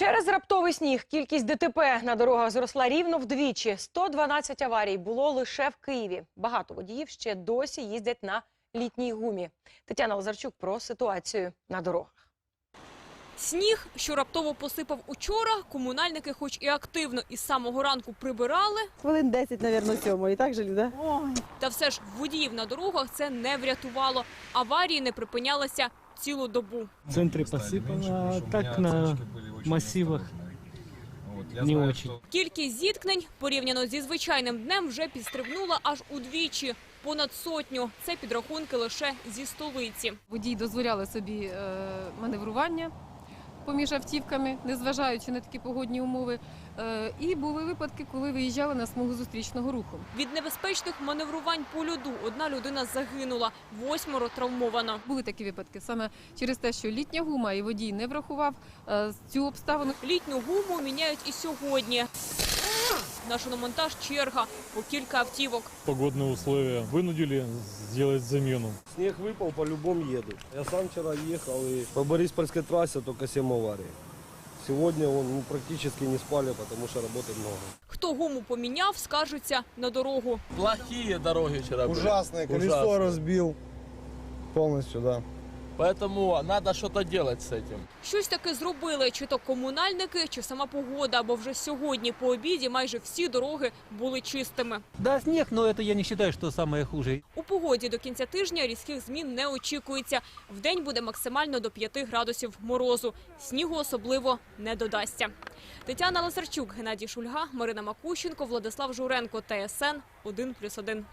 Через раптовий сніг кількість ДТП на дорогах зросла рівно вдвічі. 112 аварій було лише в Києві. Багато водіїв ще досі їздять на літній гумі. Тетяна Лазарчук про ситуацію на дорогах. Сніг, що раптово посипав учора, комунальники хоч і активно із самого ранку прибирали, Хвилин 10, мабуть, сьомої, так же, да? та все ж водіїв на дорогах це не врятувало. Аварії не припинялися цілу добу. В центре посыпано, так на массивах не очень. Кількість зіткнень порівняно зі звичайним днем вже підстрибнула аж удвічі. Понад сотню. Це підрахунки лише зі столиці. Водій дозволяли собі е, маневрування поміж автівками, незважаючи на такі погодні умови. Е, і були випадки, коли виїжджали на смугу зустрічного руху. Від небезпечних маневрувань по льоду одна людина загинула, восьмеро травмовано. Були такі випадки саме через те, що літня гума і водій не врахував е, цю обставину. Літню гуму міняють і сьогодні На шиномонтаж черга по кілька автівок. погодные условия вынудили сделать замену. Снег выпал, по-любому еду. Я сам вчера ехал и по Бориспольской трассе только 7 аварий. Сегодня он ну, практически не спали, потому что работы много. Хто гуму поміняв, скаржиться на дорогу. Плохие дороги вчера были. Ужасное, колесо Ужасно. разбил полностью, да. Поэтому надо что-то делать с этим. Щось таки зробили, чи то комунальники, чи сама погода, бо вже сьогодні по обіді майже всі дороги були чистими. Да, снег, но это я не считаю, что самое хуже. У погоді до кінця тижня різких змін не очікується. Вдень буде максимально до 5 градусів морозу. Снігу особливо не додасться. Тетяна Лазарчук, Геннадій Шульга, Марина Макущенко, Владислав Журенко, ТСН 1+,1.